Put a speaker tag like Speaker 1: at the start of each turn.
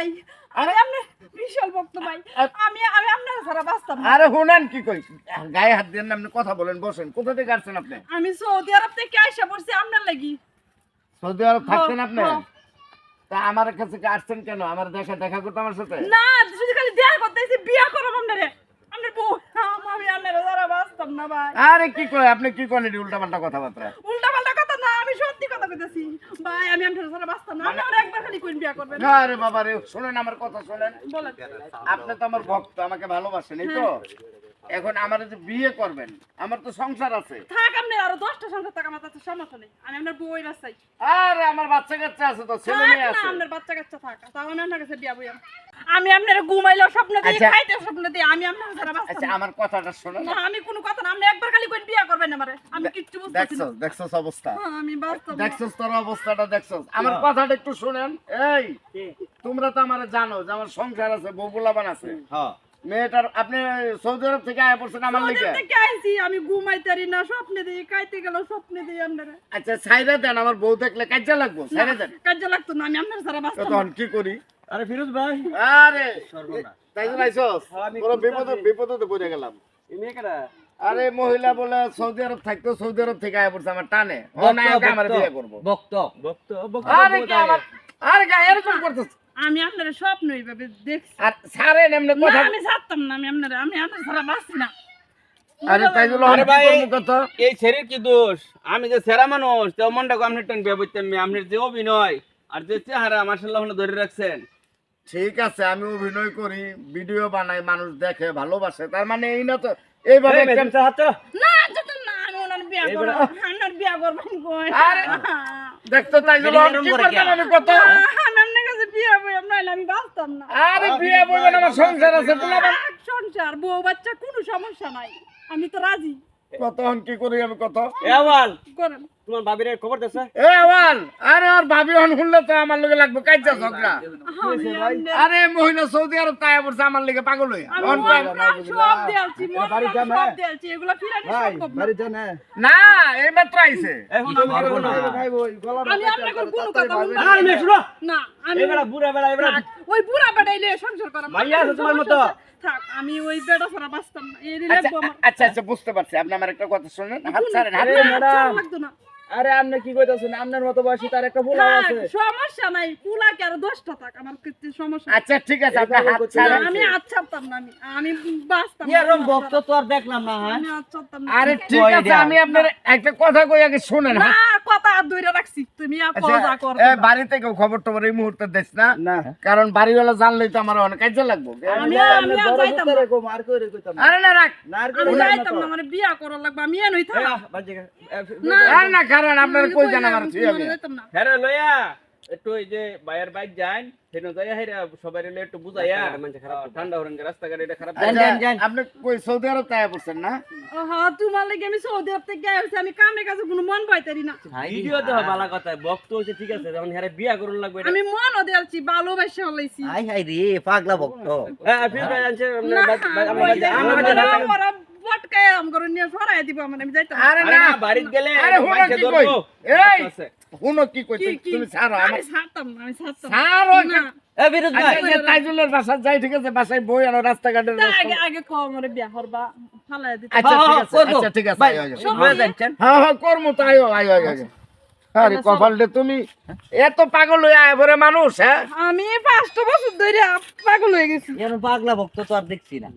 Speaker 1: ভাই। আমি আপনার বিশাল ভক্ত ভাই। আমি আমি আপনার ছাড়া বাঁচতাম
Speaker 2: আরে শুনেন কি কই গায়ে হাত দিয়ে আপনি কথা বলেন বসেন। কোথা থেকে আসছেন আপনি?
Speaker 1: আমি সৌদি আরব থেকে আইসা পড়ছি আপনার লাগি।
Speaker 2: সৌদি আরব থাকতেন আপনি। তা আমার কাছে কি আসছেন কেন? আমার দেখা দেখা করতে আমার সাথে?
Speaker 1: না শুধু খালি দেখা করতে বিয়া করব আপনারে। আপনার বউ আমি আপনার ছাড়া বাঁচতাম না ভাই।
Speaker 2: আরে কি কয় আপনি কি উল্টা পাল্টা কথাবার্তা?
Speaker 1: উল্টা পাল্টা কথা না আমি সত্যি কথা কইতেছি। ভাই আমি আপনার বাঁচতাম না।
Speaker 2: আরে বাবা রে শোনেন আমার কথা শোনেন। আপনি তো আমার ভক্ত আমাকে ভালোবাসেন এই তো। এখন আমার যে বিয়ে করবেন আমার তো সংসার আছে।
Speaker 1: থাক আপনি আরও দশটা সংসার থাক আমার তাতে সমস্যা নেই। আমি আপনার বউই বাসাই
Speaker 2: আরে আমার বাচ্চা কাচ্চা আছে তো ছেলে মেয়ে আছে।
Speaker 1: আপনার বাচ্চা কাচ্চা থাক। তাও আমি আপনার কাছে বিয়া বইয়াম আমি আপনার ঘুমাইলেও স্বপ্ন দিই
Speaker 2: আচ্ছা।
Speaker 1: খাইতে স্বপ্ন দিই আমি আপনার ছাড়া বাঁচতাম
Speaker 2: আচ্ছা আমার কথাটা শোনেন
Speaker 1: না। আমি কোনো কথা না আপনি একবার খালি কোন বিয়া করবেন আমারে আমি কিচ্ছু বুঝতেছি
Speaker 2: দেখছ
Speaker 1: না।
Speaker 2: দেখছ অবস্থা?
Speaker 1: হ্যাঁ, আমি।
Speaker 2: দেখছ তোর অবস্থাটা দেখছ আমার কথাটা একটু শুনেন। এই তোমরা তো আমার জানো যে আমার সংসার আছে বউগুলাবান আছে।
Speaker 3: হ্যাঁ।
Speaker 2: মেয়েটার আপনি সৌদি আরব থেকে আয়া পড়ছেন আমার
Speaker 1: ওদের
Speaker 2: লিগে?
Speaker 1: থেকে আইছি আমি ঘুমাইতারি না স্বপ্নে দিই কাইতে গেল স্বপ্নে দিই আপনারা।
Speaker 2: আচ্ছা সাইরা দেন আমার বউ দেখলে কাজে লাগবো সাইরা দেন।
Speaker 1: কাজে লাগতো না আমি আপনার
Speaker 2: সারা
Speaker 1: বাঁচতাম
Speaker 2: তখন কি করি?
Speaker 3: আরে ফিরোজ ভাই।
Speaker 2: আরে তাই
Speaker 3: হ্যাঁ, আমি
Speaker 2: পুরো বিপদ
Speaker 3: আছি।
Speaker 2: বিপদে পড়ে গেলাম।
Speaker 3: এই মেয়ে কেডা?
Speaker 2: আরে মহিলা বলে সৌদি আরব থাকতো সৌদি আরব থেকে আয়া পড়ছে আমার টানে। ও না আমার বিয়ে করব।
Speaker 4: ভক্ত
Speaker 3: ভক্ত ভক্ত
Speaker 2: আরে কি আমার আরে গা এরকম করতেছ
Speaker 1: আমি আপনার দেখছি।
Speaker 2: আর সারেন এমনি কথা
Speaker 1: আমি ছাড়তাম না আমি আপনার আমি আপনার বাঁচি না।
Speaker 2: আরে
Speaker 3: আরে ভাই। এই ছেলের কি দোষ? আমি যে সেরা মানুষ তো মনটাকে আপনি টেন বিয়ে করতাম আপনার যে অভিনয় আর যে চেহারা মার্শাল্লাহ ধরে রাখছেন।
Speaker 2: ঠিক আছে আমি অভিনয় করি ভিডিও বানাই মানুষ দেখে ভালোবাসে। তার মানে এই না তো এইভাবে
Speaker 1: না আমি ওনার বিয়া করব আপনার বিয়া করবেন কই?
Speaker 2: আরে, দেখতো তাই আমি কি
Speaker 4: করে
Speaker 2: করতাম
Speaker 4: কে?
Speaker 2: আমি কত
Speaker 1: আমি আপনার কাছে বিয়া বইয়াম নাইলে আমি বাঁচতাম না।
Speaker 2: আরে বিয়ে বলবেন আমার সংসার আছে
Speaker 1: সংসার বউ বাচ্চা কোনো সমস্যা নাই। আমি তো রাজি।
Speaker 2: কত হন কি করি আমি
Speaker 3: তোমার খবর দেছে
Speaker 2: এ আওয়াল! আরে আর ভাবি হন শুনলে তো আমার লগে লাগবে কাজা ঝগড়া। আরে মহিলা সৌদি আরব তাই পড়ছে আমার লগে পাগল হই হন কয়,
Speaker 1: প্রাণ সব দিয়েছি মন প্রাণ সব দিয়েছি এগুলো ফিরানি সম্ভব না।
Speaker 2: না এই মাত্র আইছে।
Speaker 3: এখন আমি
Speaker 4: পারব না।
Speaker 1: আমি আপনাকে কোনো কথা বলব না।
Speaker 3: আরে শুনো।
Speaker 1: না আমি
Speaker 3: এবেলা বুড়া বেলা এবেলা
Speaker 1: ওই বুড়া বেটাইলে সংসার করা
Speaker 3: মাইয়া তোমার মতো?
Speaker 1: থাক আমি ওই বেটা ছাড়া বাঁচতাম না।
Speaker 2: আচ্ছা আচ্ছা আচ্ছা বুঝতে পারছি। আপনি আমার একটা কথা শুনেন। হাত ছাড়েন হাত ছাড়েন।
Speaker 1: লাগতো না।
Speaker 3: আরে আপনি কি কইতাছেন? আপনার মতো বয়সী তার একটা পোলা আছে।
Speaker 1: সমস্যা নাই। পুলা কি আর দশটা থাক আমার কিছু সমস্যা
Speaker 2: আচ্ছা ঠিক আছে আপনি হাত ছাড়েন
Speaker 1: আমি হাত ছাড়তাম না আমি আমি বাঁচতাম না,
Speaker 4: এরকম ভক্ত তো আর দেখলাম না হ্যাঁ?
Speaker 2: আরে ঠিক আছে আমি আপনার একটা কথা কই আগে শুনেন
Speaker 1: না কথা আর ধরে রাখছি। তুমি আর
Speaker 2: আচ্ছা,
Speaker 1: কথা কর
Speaker 2: এ, বাড়ি থেকে খবর টবর এই মুহূর্তে দিস না?
Speaker 3: না।
Speaker 2: কারণ বাড়িওয়ালা জানলেই তো আমার অনেক কাজে লাগবো
Speaker 1: আমি আমি আর যাইতাম না।
Speaker 2: আরে না। রাখ।
Speaker 1: আমি যাইতাম না মানে বিয়া করার লাগবে আমি এনই থাক। না
Speaker 2: না কারণ আপনার কই জানা আমার তুই আমি
Speaker 3: হ্যাঁ লইয়া একটু ওই যে বাইক যান সেটা যাইয়া হেরা সবাই রে একটু বুঝাইয়া। ঠান্ডা হরেন রাস্তাঘাট এটা খারাপ
Speaker 4: যান, যান, যান।
Speaker 2: আপনি কই সৌদি আরব তাই পড়ছেন না?
Speaker 1: হ্যাঁ তোমার লাগে আমি সৌদি আরব থেকে আইছি আমি কামে কাজে কোনো মন পাইতারি না।
Speaker 3: ভিডিও তো বালা কথা বক্ত হইছে ঠিক আছে যখন হেরা বিয়া করুন লাগবে
Speaker 1: আমি দিয়েছি ভালোবাসা হলাইছি।
Speaker 4: হাই হাই রে পাগলা ভক্ত।
Speaker 3: হ্যাঁ আমার আমার বাড়ি
Speaker 1: পটকায় আম করে নিয়ে সরাই দিব আমার আমি যাইতাম
Speaker 2: আরে না
Speaker 3: বাড়িতে গেলে
Speaker 2: আরে হুনো কি কই? এই হুনো কি কই তুমি- ছাড়ো
Speaker 1: আমি ছাড়তাম আমি ছাড়তাম না।
Speaker 2: ছাড়ো
Speaker 1: না।
Speaker 4: এ বিরোধ ভাই
Speaker 2: তাইজুলের বাসা যাই ঠিক আছে বাসায় বই আনো রাস্তাঘাটের
Speaker 1: আগে আগে কম করে বিয়া করবা ফালাই দিতে।
Speaker 2: আচ্ছা ঠিক আছে আচ্ছা ঠিক আছে
Speaker 4: ভাই,
Speaker 2: আয়, আয়, আয়।
Speaker 4: সব হয়ে যাচ্ছেন
Speaker 2: হ্যাঁ কর্ম তো আয়ো আয়ো আয়ো আয়ো। আরে কপালটা তুমি এত পাগল হয়ে আয় মানুষ হ্যাঁ?
Speaker 1: আমি পাঁচটা বছর ধরে পাগল হয়ে গেছি।
Speaker 4: পাগলা ভক্ত তো আর দেখছি না।